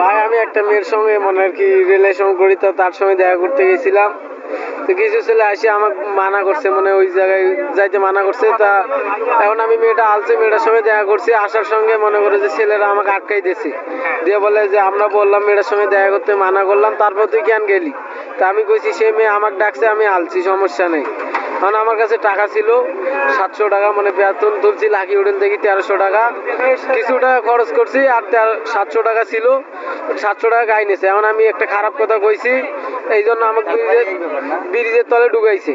ভাই, আমি একটা মেয়ের সঙ্গে মনে আর কি রিলেশন করি, তো তার সঙ্গে দেখা করতে গেছিলাম। তো কিছু ছেলে আসে, আমাকে মানা করছে মানে ওই জায়গায় যাইতে মানা করছে। তা এখন আমি মেয়েটা আলছে মেয়েটার সঙ্গে দেখা করছি। আসার সঙ্গে মনে করে যে ছেলেরা আমাকে আটকাই দিয়েছে দিয়ে বলে যে, আমরা বললাম, মেয়েটার সঙ্গে দেখা করতে মানা করলাম, তারপর তুই কেন গেলি? তা আমি কইছি, সে মেয়ে আমাকে ডাকছে, আমি আলছি, সমস্যা নেই। কারণ আমার কাছে টাকা ছিল সাতশো টাকা মানে বেতন তুলছি লাকি হোটেল থেকে তেরোশো টাকা। কিছু টাকা খরচ করছি আর সাতশো টাকা ছিল সাতশো টাকা গাই নিয়েছে এখন আমি একটা খারাপ কথা কইছি এই জন্য আমাকে ব্রিজের ব্রিজের তলে ঢুকাইছে।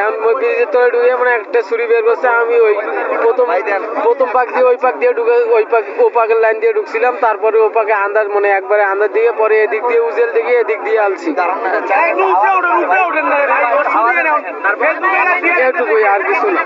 এখন ওই ব্রিজের তলে ঢুকে মানে একটা ছুরি বের করছে আমি ওই প্রথম প্রথম পাক দিয়ে ওই পাক দিয়ে ঢুকে ওই পাক ও পাকের লাইন দিয়ে ঢুকছিলাম তারপরে ও পাকে আন্দাজ মানে একবারে আন্দাজ দিয়ে পরে এদিক দিয়ে উজেল দিকে এদিক দিয়ে আলছি। এটুকুই আর কিছু না